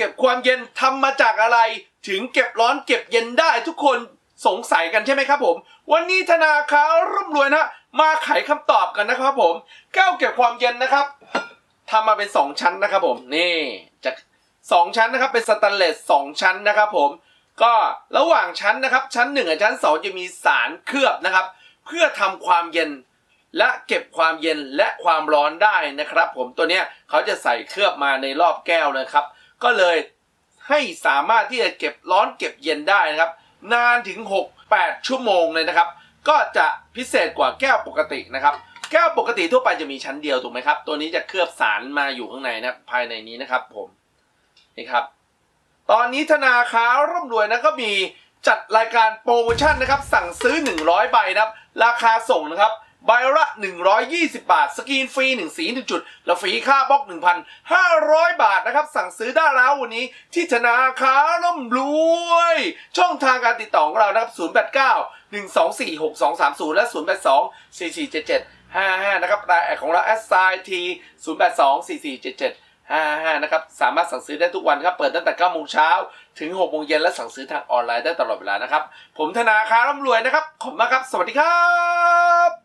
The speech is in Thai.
เก็บความเย็นทำมาจากอะไร ถึงเก็บร้อนเก็บเย็นได้ทุกคนสงสัยกันใช่ไหมครับผม วันนี้ธนาคารร่ำรวยนะมาไขคำตอบกันนะครับผมแก้วเก็บความเย็นนะครับทำมาเป็น 2 ชั้นนะครับผมนี่จากสองชั้นนะครับเป็นสแตนเลสสองชั้นนะครับผมก็ระหว่างชั้นนะครับ ชั้น1กับชั้น 2 จะมีสารเคลือบนะครับ เพื่อทำความเย็นและเก็บความเย็นและความร้อนได้นะครับ ผมตัวเนี้ยเขาจะใส่เคลือบมาในรอบแก้วนะครับ ก็เลยให้สามารถที่จะเก็บร้อนเก็บเย็นได้นะครับ นานถึง 6-8 ชั่วโมงเลยนะครับ ก็จะพิเศษกว่าแก้วปกตินะครับ แก้วปกติทั่วไปจะมีชั้นเดียวถูกไหมครับ ตัวนี้จะเคลือบสารมาอยู่ข้างในนะภายในนี้นะครับผมนี่ครับ ตอนนี้ธนาคารร่ำรวยนะก็มีจัดรายการโปรโมชั่นนะครับ สั่งซื้อ 100 ใบนะครับ ราคาส่งนะครับ ใบละ 120 บาท สกรีนฟรี 1 สี 1 จุด แล้วฟรีค่าบล็อก 1,500 บาทนะครับ สั่งซื้อได้แล้ววันนี้ที่ธนาคารร่ำรวย ช่องทางการติดต่อของเรานะครับ 089 124 6230 และ 082 4477 55 นะครับรายแอดของเรา s i t 082 4477 55 นะครับ สามารถสั่งซื้อได้ทุกวันครับ เปิดตั้งแต่9โมงเช้าถึง6โมงเย็นและสั่งซื้อทางออนไลน์ได้ตลอดเวลานะครับ ผมธนาคารร่ำรวยนะครับ ขอบคุณมากครับ สวัสดีครับ